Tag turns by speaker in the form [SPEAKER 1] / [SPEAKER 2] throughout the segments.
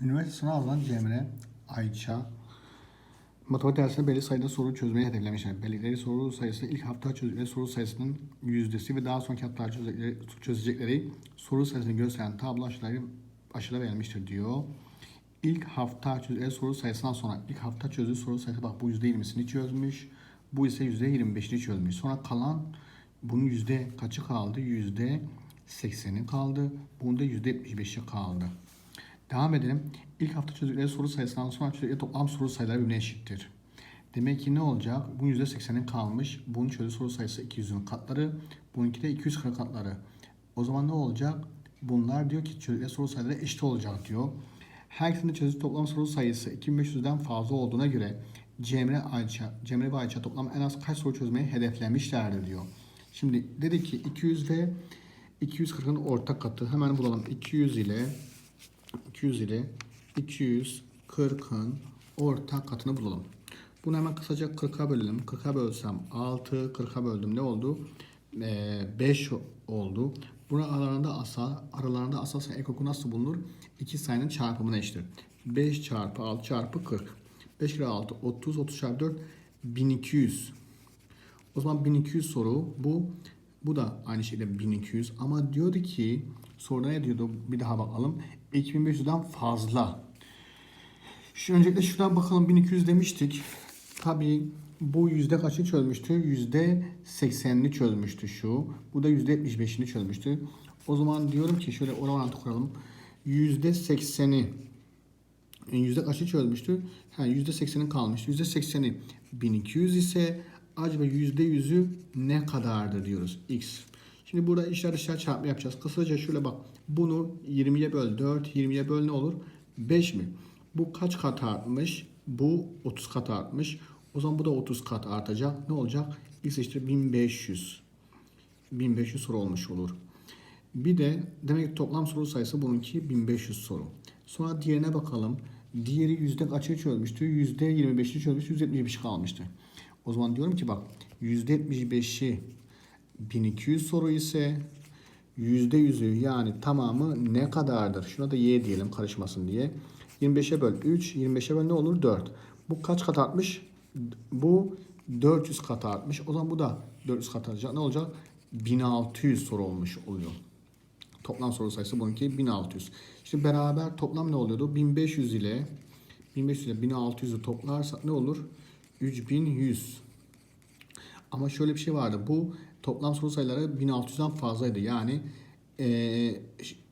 [SPEAKER 1] Üniversite sınavı alınan Cemre, Ayça, matematik dersinde belli sayıda soru çözmeyi hedeflemişler. Belirleri soru sayısı ilk hafta çözdükleri soru sayısının yüzdesi ve daha sonraki haftalar çözecekleri, çözecekleri soru sayısını gösteren tablo aşağıda, aşağıda verilmiştir diyor. İlk hafta çözdükleri soru sayısından sonra ilk hafta çözdüğü soru sayısı bak bu %20'sini çözmüş. Bu ise %25'ini çözmüş. Sonra kalan bunun yüzde kaçı kaldı? Yüzde 80'i kaldı. Bunda yüzde 75'i kaldı. Devam edelim. İlk hafta çözdükleri soru sayısından sonra çözdükleri toplam soru sayıları birbirine eşittir. Demek ki ne olacak? Bunun %80'i kalmış. Bunun çözdüğü soru sayısı 200'ün katları. Bununki de 240 katları. O zaman ne olacak? Bunlar diyor ki çözdükleri soru sayıları eşit olacak diyor. Her ikisinin çözdüğü toplam soru sayısı 2500'den fazla olduğuna göre Cemre, Ayça, Cemre ve Ayça toplam en az kaç soru çözmeyi hedeflemişlerdir diyor. Şimdi dedi ki 200 ve 240'ın ortak katı. Hemen bulalım. 200 ile 200 ile 240'ın ortak katını bulalım. Bunu hemen kısaca 40'a bölelim. 40'a bölsem 6, 40'a böldüm ne oldu? Ee, 5 oldu. Buna aralarında asal, aralarında asal sayı ekoku nasıl bulunur? İki sayının çarpımına eşittir. 5 çarpı 6 çarpı 40. 5 kere 6 30, 30 çarpı 4 1200. O zaman 1200 soru bu. Bu da aynı şekilde 1200 ama diyordu ki soruda ne diyordu bir daha bakalım. 2500'den fazla. Şu öncelikle şuradan bakalım 1200 demiştik. Tabii bu yüzde kaçı çözmüştü? Yüzde 80'ini çözmüştü şu. Bu da yüzde 75'ini çözmüştü. O zaman diyorum ki şöyle orantı kuralım. Yüzde 80'i yüzde kaçı çözmüştü? Ha, yüzde 80'i kalmış. Yüzde 80'i 1200 ise acaba yüzde yüzü ne kadardır diyoruz. X. Şimdi burada işler dışarı çarpma yapacağız. Kısaca şöyle bak. Bunu 20'ye böl 4. 20'ye böl ne olur? 5 mi? Bu kaç kat artmış? Bu 30 kat artmış. O zaman bu da 30 kat artacak. Ne olacak? X işte 1500. 1500 soru olmuş olur. Bir de demek ki toplam soru sayısı bununki 1500 soru. Sonra diğerine bakalım. Diğeri yüzde kaçı çözmüştü? Yüzde 25'i çözmüş, yüzde 75 kalmıştı. O zaman diyorum ki bak yüzde 75'i 1200 soru ise yüzde yüzü yani tamamı ne kadardır? Şuna da y diyelim karışmasın diye. 25'e böl 3, 25'e böl ne olur? 4. Bu kaç kat artmış? Bu 400 kat artmış. O zaman bu da 400 kat artacak. Ne olacak? 1600 soru olmuş oluyor. Toplam soru sayısı bununki 1600. Şimdi beraber toplam ne oluyordu? 1500 ile 1500 ile 1600'ü toplarsak ne olur? 3100. Ama şöyle bir şey vardı. Bu toplam soru sayıları 1600'den fazlaydı. Yani eee,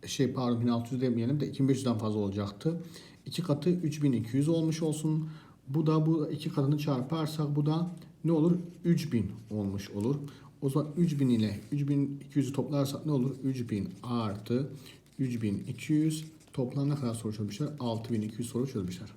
[SPEAKER 1] şey pardon 1600 demeyelim de 2500'den fazla olacaktı. İki katı 3200 olmuş olsun. Bu da bu iki katını çarparsak bu da ne olur? 3000 olmuş olur. O zaman 3000 ile 3200'ü toplarsak ne olur? 3000 artı 3200 toplam ne kadar soru çözmüşler? 6200 soru çözmüşler.